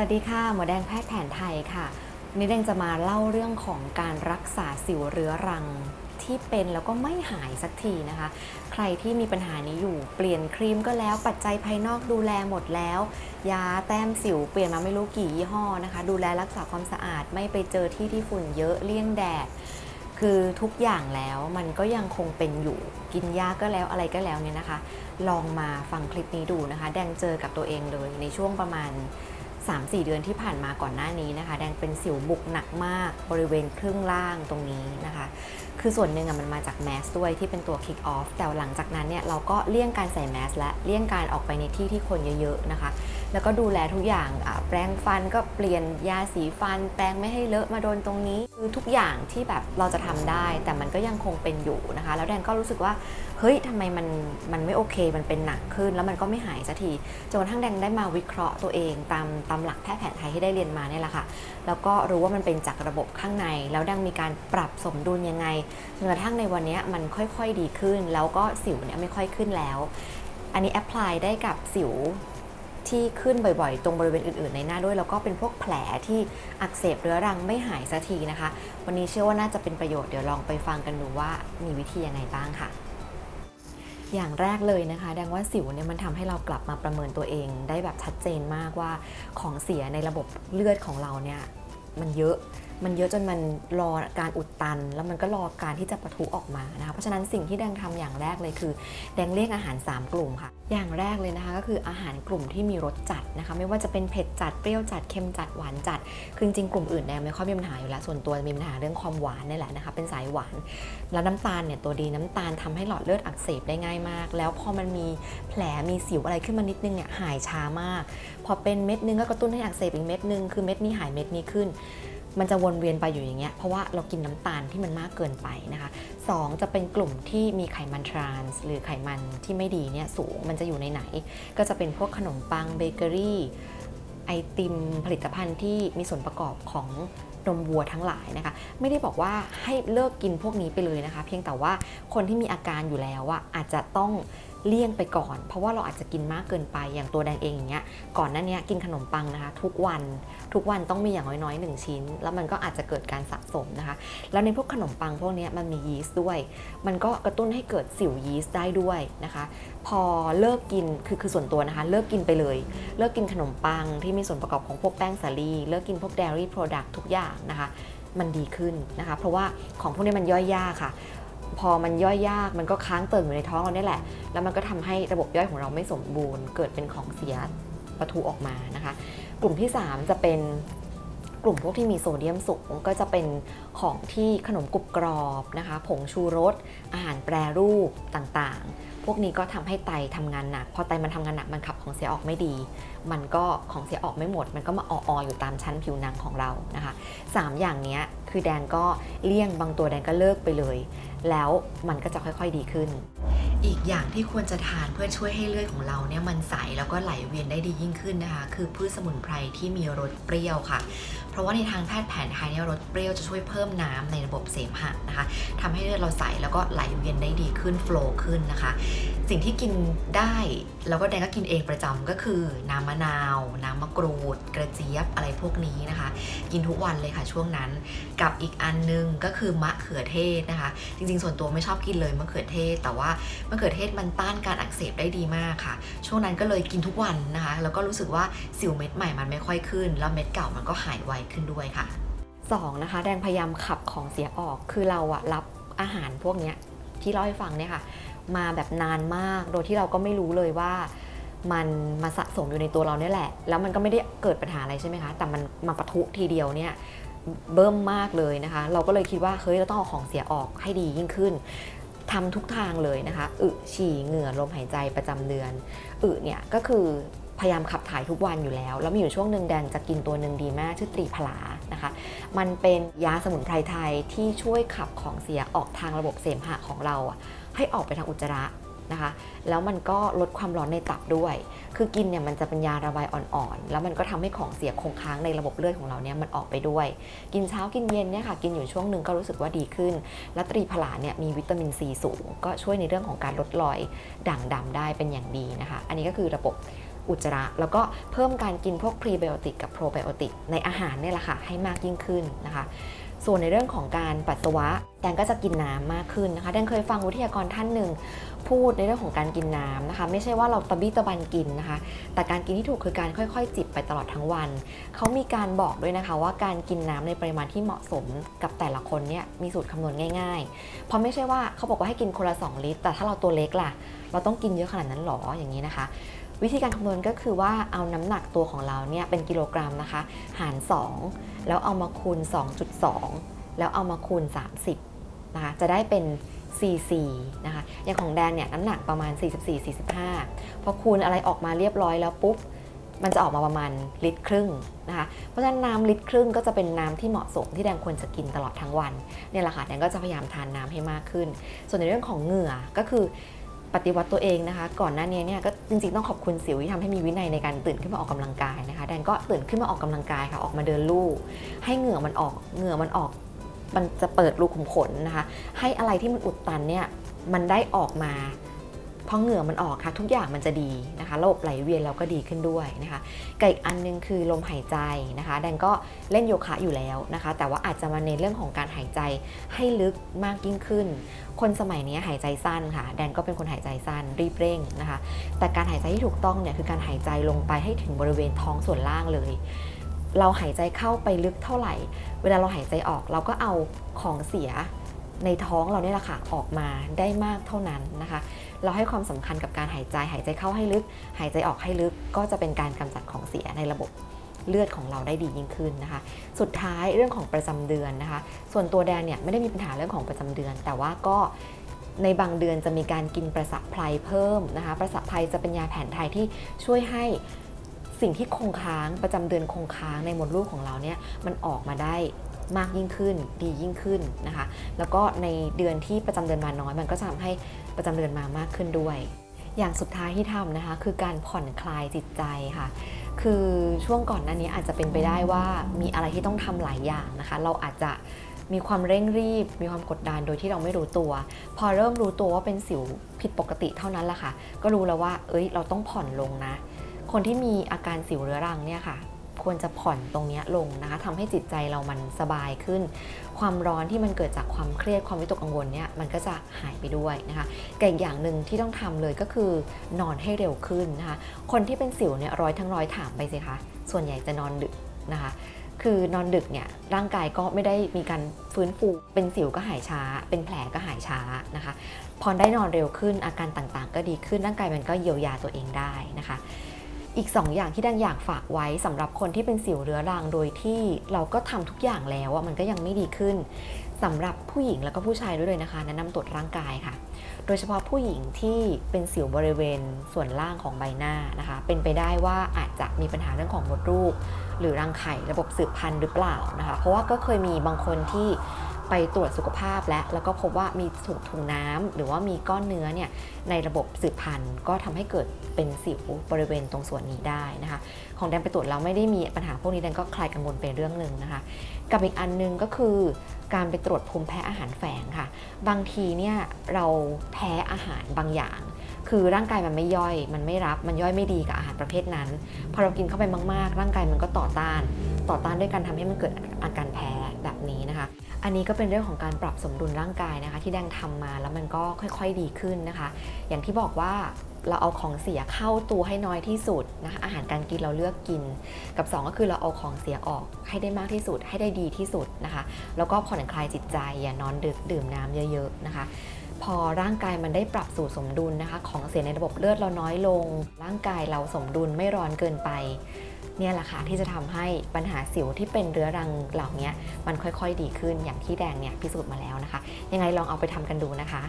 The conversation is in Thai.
วัสดีค่ะ หมอแดงแพทย์แผนไทยค่ะนนี้แดงจะมาเล่าเรื่องของการรักษาสิวเรื้อรังที่เป็นแล้วก็ไม่หายสักทีนะคะ ใครที่มีปัญหานี้อยู่เปลี่ยนครีมก็แล้วปัจจัยภายนอกดูแลหมดแล้ว ยาแต้มสิวเปลี่ยนมาไม่รู้กี่ยี่ห้อนะคะ ดูแลรักษาความสะอาดไม่ไปเจอที่ที่ฝุ่นเยอะเลี่ยงแดด คือทุกอย่างแล้วมันก็ยังคงเป็นอยู่กินยาก็แล้วอะไรก็แล้วเนี่ยนะคะ ลองมาฟังคลิปนี้ดูนะคะ แดงเจอกับตัวเองเลยในช่วงประมาณ 3-4 เดือนที่ผ่านมาก่อนหน้านี้นะคะ แดงเป็นสิวบุกหนักมากบริเวณครึ่งล่างตรงนี้นะคะ คือส่วนหนึ่งอะมันมาจากแมสด้วยที่เป็นตัว kick off แต่หลังจากนั้นเนี่ยเราก็เลี่ยงการใส่แมสและเลี่ยงการออกไปในที่ที่คนเยอะๆนะคะ แล้วก็ดูแลทุกอย่างแปรงฟันก็เปลี่ยนยาสีฟัน แปรงไม่ให้เลอะมาโดนตรงนี้ คือทุกอย่างที่แบบเราจะทำได้ แต่มันก็ยังคงเป็นอยู่นะคะ แล้วแดนก็รู้สึกว่าเฮ้ยทำไมมันมันไม่โอเค มันเป็นหนักขึ้น แล้วมันก็ไม่หายสักทีจนกระทั่งแดงได้มาวิเคราะห์ตัวเอง ตามตามหลักแพทย์แผนไทยที่ได้เรียนมาเนี่ยแหละค่ะแล้วก็รู้ว่ามันเป็นจากระบบข้างใน แล้วดังมีการปรับสมดุลยังไงจนกระทั่งในวันนี้มันค่อยๆดีขึ้น แล้วก็สิวเนี่ยไม่ค่อยขึ้นแล้ว อันนี้แอพพลายได้กับสิวที่ขึ้นบ่อยๆ ตรงบริเวณอื่นๆ ในหน้าด้วย แล้วก็เป็นพวกแผลที่อักเสบเรื้อรังไม่หายสักทีนะคะ วันนี้เชื่อว่าน่าจะเป็นประโยชน์เดี๋ยวลองไปฟังกันดูว่ามีวิธียังไงบ้างค่ะ อย่างแรกเลยนะคะ แดงว่าสิวเนี่ยมันทำให้เรากลับมาประเมินตัวเอง ได้แบบชัดเจนมากว่าของเสียในระบบเลือดของเราเนี่ยมันเยอะ มันเยอะจนมันรอการอุดตัน แล้วมันก็รอการที่จะปะทุออกมานะคะเพราะฉะนั้นสิ่งที่แดงทำอย่างแรกเลยคือ แดงเรียกอาหาร 3 กลุ่มค่ะ อย่างแรกเลยนะคะก็คืออาหารกลุ่มที่มีรสจัดนะคะ ไม่ว่าจะเป็นเผ็ดจัดเปรี้ยวจัดเค็มจัดหวานจัดคือจริงกลุ่มอื่นแดงไม่ค่อยมีปัญหาอยู่แล้วส่วนตัวมีปัญหาเรื่องความหวานนี่แหละนะคะเป็นสายหวาน แล้วน้ำตาลเนี่ยตัวดีน้ำตาลทำให้หลอดเลือดอักเสบได้ง่ายมาก แล้วพอมันมีแผลมีสิวอะไรขึ้นมานิดนึงเนี่ยหายช้ามาก พอเป็นเม็ดนึงก็กระตุ้นให้อักเสบอีกเม็ดนึงคือเม็ดนี้หายเม็ดนี้ขึ้น มันจะวนเวียนไปอยู่อย่างเงี้ยเพราะว่าเรากินน้ำตาลที่มันมากเกินไปนะคะสองจะเป็นกลุ่มที่มีไขมันทรานส์หรือไขมันที่ไม่ดีเนี่ยสูงมันจะอยู่ในไหน ก็จะเป็นพวกขนมปังเบเกอรี่ไอติมผลิตภัณฑ์ที่มีส่วนประกอบของนมวัวทั้งหลายนะคะ ไม่ได้บอกว่าให้เลิกกินพวกนี้ไปเลยนะคะ เพียงแต่ว่าคนที่มีอาการอยู่แล้วอะอาจจะต้องเลี่ยงไปก่อน เพราะว่าเราอาจจะกินมากเกินไปอย่างตัวแดงเองอย่างเงี้ยก่อนหน้านี้กินขนมปังนะคะทุกวันทุกวันต้องมีอย่างน้อยๆหนึ่งชิ้น แล้วมันก็อาจจะเกิดการสะสมนะคะ แล้วในพวกขนมปังพวกนี้มันมียีสต์ด้วย มันก็กระตุ้นให้เกิดสิวยีสต์ได้ด้วยนะคะ พอเลิกกินคือคือส่วนตัวนะคะ เลิกกินไปเลย เลิกกินขนมปังที่มีส่วนประกอบของพวกแป้งสาลีเลิกกินพวก dairy product ทุกอย่างนะคะ มันดีขึ้นนะคะ เพราะว่าของพวกนี้มันย่อยยากค่ะ พอมันย่อยยากมันก็ค้างเติ่งอยู่ในท้องเราเนี่ยแหละ แล้วมันก็ทำให้ระบบย่อยของเราไม่สมบูรณ์ เกิดเป็นของเสียปะทุออกมานะคะ กลุ่มที่ 3 จะเป็นกลุ่มพวกที่มีโซเดียมสูงก็จะเป็นของที่ขนมกรุบกรอบนะคะ ผงชูรส อาหารแปรรูปต่างๆ พวกนี้ก็ทำให้ไตทำงานหนัก พอไตมันทำงานหนักมันขับของเสียออกไม่ดี มันก็ของเสียออกไม่หมด มันก็มาออๆอยู่ตามชั้นผิวหนังของเรานะคะสามอย่างนี้คือแดนก็เลี่ยงบางตัวแดนก็เลิกไปเลย แล้วมันก็จะค่อยๆดีขึ้น อีกอย่างที่ควรจะทานเพื่อช่วยให้เลือดของเราเนี่ยมันใสแล้วก็ไหลเวียนได้ดียิ่งขึ้นนะคะ คือพืชสมุนไพรที่มีรสเปรี้ยวค่ะ เพราะว่าในทางแพทย์แผนไทยเนี่ยรสเปรี้ยวจะช่วยเพิ่มน้ำในระบบเสมหะนะคะทำให้เลือดเราใสแล้วก็ไหลเวียนได้ดีขึ้นโฟล์ขึ้นนะคะ สิ่งที่กินได้ แล้วก็แดงก็กินเองประจำก็คือ น้ำมะนาว น้ำมะกรูด กระเจี๊ยบอะไรพวกนี้นะคะ กินทุกวันเลยค่ะช่วงนั้น กับอีกอันนึงก็คือมะเขือเทศนะคะ จริงๆ ส่วนตัวไม่ชอบกินเลยมะเขือเทศ แต่ว่ามะเขือเทศมันต้านการอักเสบได้ดีมากค่ะ ช่วงนั้นก็เลยกินทุกวันนะคะ แล้วก็รู้สึกว่าสิวเม็ดใหม่มันไม่ค่อยขึ้น แล้วเม็ดเก่ามันก็หายไวขึ้นด้วยค่ะสองนะคะแดงพยายามขับของเสียออกคือเราอะรับอาหารพวกนี้ที่เล่าให้ฟังเนี่ยค่ะ มาแบบนานมาก โดยที่เราก็ไม่รู้เลยว่ามันมาสะสมอยู่ในตัวเราเนี่ยแหละ แล้วมันก็ไม่ได้เกิดปัญหาอะไรใช่ไหมคะ แต่มันมาปะทุทีเดียวเนี่ยเบิ่มมากเลยนะคะ เราก็เลยคิดว่าเฮ้ยเราต้องเอาของเสียออกให้ดียิ่งขึ้นทำทุกทางเลยนะคะ อึฉี่เหงื่อลมหายใจประจำเดือน อึเนี่ยก็คือพยายามขับถ่ายทุกวันอยู่แล้ว แล้วมีอยู่ช่วงหนึ่งแดนจะกินตัวหนึ่งดีมากชื่อตรีพลานะคะ มันเป็นยาสมุนไพรไทยที่ช่วยขับของเสียออกทางระบบเสมหะของเราอะ ให้ออกไปทางอุจจาระนะคะ แล้วมันก็ลดความร้อนในตับด้วย คือกินเนี่ยมันจะเป็นยาระบายอ่อนๆ แล้วมันก็ทำให้ของเสียคงค้างในระบบเลือดของเราเนี่ยมันออกไปด้วย กินเช้ากินเย็นเนี่ยค่ะ กินอยู่ช่วงหนึ่งก็รู้สึกว่าดีขึ้น และตรีพลาเนี่ยมีวิตามินซีสูง ก็ช่วยในเรื่องของการลดรอยด่างดำได้เป็นอย่างดีนะคะ อันนี้ก็คือระบบอุจจาระ แล้วก็เพิ่มการกินพวกพรีไบโอติกกับโปรไบโอติกในอาหารเนี่ยแหละค่ะให้มากยิ่งขึ้นนะคะ ส่วนในเรื่องของการปัสสาวะแดนก็จะกินน้ำมากขึ้นนะคะแดนเคยฟังวิทยากรท่านหนึ่งพูดในเรื่องของการกินน้ำนะคะ ไม่ใช่ว่าเราตะบี้ตะบันกินนะคะ แต่การกินที่ถูกคือการค่อยๆ จิบไปตลอดทั้งวัน เขามีการบอกด้วยนะคะว่าการกินน้ำในปริมาณที่เหมาะสมกับแต่ละคนเนี่ยมีสูตรคำนวณง่ายๆ เพราะไม่ใช่ว่าเขาบอกว่าให้กินคนละ 2 ลิตร แต่ถ้าเราตัวเล็กล่ะ เราต้องกินเยอะขนาดนั้นหรออย่างนี้นะคะ วิธีการคำนวณก็คือว่าเอาน้ำหนักตัวของเราเนี่ยเป็นกิโลกรัมนะคะ หาร 2 แล้วเอามาคูณ 2.2 แล้วเอามาคูณ 30นะคะจะได้เป็น cc นะคะอย่างของแดนเนี่ยน้ำหนักประมาณ 44-45 พอคูณอะไรออกมาเรียบร้อยแล้วปุ๊บมันจะออกมาประมาณลิตรครึ่งนะคะ เพราะฉะนั้นน้ำลิตรครึ่งก็จะเป็นน้ำที่เหมาะสมที่แดงควรจะกินตลอดทั้งวันเนี่ยแหละค่ะแดงก็จะพยายามทานน้ำให้มากขึ้น ส่วนในเรื่องของเหงื่อก็คือ ปฏิวัติตัวเองนะคะ ก่อนหน้านี้เนี่ยก็จริงๆต้องขอบคุณสิวที่ทำให้มีวินัยในการตื่นขึ้นมาออกกำลังกายนะคะแดนก็ตื่นขึ้นมาออกกำลังกายค่ะออกมาเดินลู่ให้เหงื่อมันออกเหงื่อมันออกมันจะเปิดรูขุมขนนะคะ ให้อะไรที่มันอุดตันเนี่ยมันได้ออกมา พอเหงื่อมันออกค่ะ ทุกอย่างมันจะดีนะคะ ระบบไหลเวียนเราก็ดีขึ้นด้วยนะคะกับอีกอันหนึงคือลมหายใจนะคะ แดนก็เล่นโยคะอยู่แล้วนะคะ แต่ว่าอาจจะมาในเรื่องของการหายใจให้ลึกมากยิ่งขึ้น คนสมัยนี้หายใจสั้นค่ะ แดนก็เป็นคนหายใจสั้นรีบเร่งนะคะ แต่การหายใจที่ถูกต้องเนี่ยคือการหายใจลงไปให้ถึงบริเวณท้องส่วนล่างเลยเราหายใจเข้าไปลึกเท่าไหร่ เวลาเราหายใจออกเราก็เอาของเสีย ในท้องเราเนี่ยแหละค่ะออกมาได้มากเท่านั้นนะคะ เราให้ความสำคัญกับการหายใจหายใจเข้าให้ลึก หายใจออกให้ลึกก็จะเป็นการกำจัดของเสียในระบบเลือดของเราได้ดียิ่งขึ้นนะคะ สุดท้ายเรื่องของประจำเดือนนะคะ ส่วนตัวแดนเนี่ยไม่ได้มีปัญหาเรื่องของประจำเดือน แต่ว่าก็ในบางเดือนจะมีการกินประสับไพรเพิ่มนะคะ ประสับไพรจะเป็นยาแผนไทยที่ช่วยให้สิ่งที่คงค้างประจำเดือนคงค้างในมดลูกของเราเนี่ยมันออกมาได้ มากยิ่งขึ้น ดียิ่งขึ้นนะคะ แล้วก็ในเดือนที่ประจำเดือนมาน้อย มันก็จะทำให้ประจำเดือนมามากขึ้นด้วย อย่างสุดท้ายที่ทำนะคะ คือการผ่อนคลายจิตใจค่ะคือช่วงก่อนหน้านี้อาจจะเป็นไปได้ว่ามีอะไรที่ต้องทำหลายอย่างนะคะ เราอาจจะมีความเร่งรีบ มีความกดดันโดยที่เราไม่รู้ตัว พอเริ่มรู้ตัวว่าเป็นสิวผิดปกติเท่านั้นแหละค่ะ ก็รู้แล้วว่า เอ้ย เราต้องผ่อนลงนะ คนที่มีอาการสิวเรื้อรังเนี่ยค่ะ ควรจะผ่อนตรงนี้ลงนะคะทำให้จิตใจเรามันสบายขึ้น ความร้อนที่มันเกิดจากความเครียดความวิตกกังวลเนี่ยมันก็จะหายไปด้วยนะคะแต่อีกอย่างหนึ่งที่ต้องทำเลยก็คือนอนให้เร็วขึ้นนะคะ คนที่เป็นสิวเนี่ยร้อยทั้งร้อยถามไปสิคะส่วนใหญ่จะนอนดึกนะคะคือนอนดึกเนี่ยร่างกายก็ไม่ได้มีการฟื้นฟู เป็นสิวก็หายช้า เป็นแผลก็หายช้านะคะ พอได้นอนเร็วขึ้นอาการต่างๆ ก็ดีขึ้นร่างกายมันก็เยียวยาตัวเองได้นะคะ อีก 2 อย่างที่ดังอยากฝากไว้สำหรับคนที่เป็นสิวเรื้อรังโดยที่เราก็ทำทุกอย่างแล้วอะมันก็ยังไม่ดีขึ้นสำหรับผู้หญิงแล้วก็ผู้ชายด้วยเลยนะคะแนะนำตรวจร่างกายค่ะ โดยเฉพาะผู้หญิงที่เป็นสิวบริเวณส่วนล่างของใบหน้านะคะ เป็นไปได้ว่าอาจจะมีปัญหาเรื่องของมดลูก หรือรังไข่ระบบสืบพันธุ์หรือเปล่านะคะ เพราะว่าก็เคยมีบางคนที่ ไปตรวจสุขภาพและแล้วก็พบว่ามีถุงถุงน้ำหรือว่ามีก้อนเนื้อเนี่ยในระบบสืบพันธุ์ ก็ทำให้เกิดเป็นสิวบริเวณตรงส่วนนี้ได้นะคะ ของแดนไปตรวจแล้วไม่ได้มีปัญหาพวกนี้แดนก็คลายกังวลไปเรื่องหนึ่งนะคะ กับอีกอันหนึงก็คือการไปตรวจภูมิแพ้อาหารแฝงค่ะ บางทีเนี่ยเราแพ้อาหารบางอย่าง คือร่างกายมันไม่ย่อย มันไม่รับ มันย่อยไม่ดีกับอาหารประเภทนั้น พอเรากินเข้าไปมาก ๆ ร่างกายมันก็ต่อต้าน ต่อต้านด้วยการทำให้มันเกิดอาการแพ้ อันนี้ก็เป็นเรื่องของการปรับสมดุลร่างกายนะคะ ที่แดงทำมาแล้วมันก็ค่อยๆดีขึ้นนะคะ อย่างที่บอกว่าเราเอาของเสียเข้าตัวให้น้อยที่สุดนะคะอาหารการกินเราเลือกกิน กับ 2 ก็คือเราเอาของเสียออกให้ได้มากที่สุด ให้ได้ดีที่สุดนะคะ แล้วก็ผ่อนคลายจิตใจอย่านอนดึกดื่มน้ำเยอะ ๆ นะคะ พอร่างกายมันได้ปรับสู่สมดุลนะคะ ของเสียในระบบเลือดเราน้อยลง ร่างกายเราสมดุลไม่ร้อนเกินไป เนี่ยแหละค่ะที่จะทำให้ปัญหาสิวที่เป็นเรื้อรังเหล่านี้มันค่อยๆดีขึ้นอย่างที่แดงเนี่ยพิสูจน์มาแล้วนะคะ ยังไงลองเอาไปทำกันดูนะคะ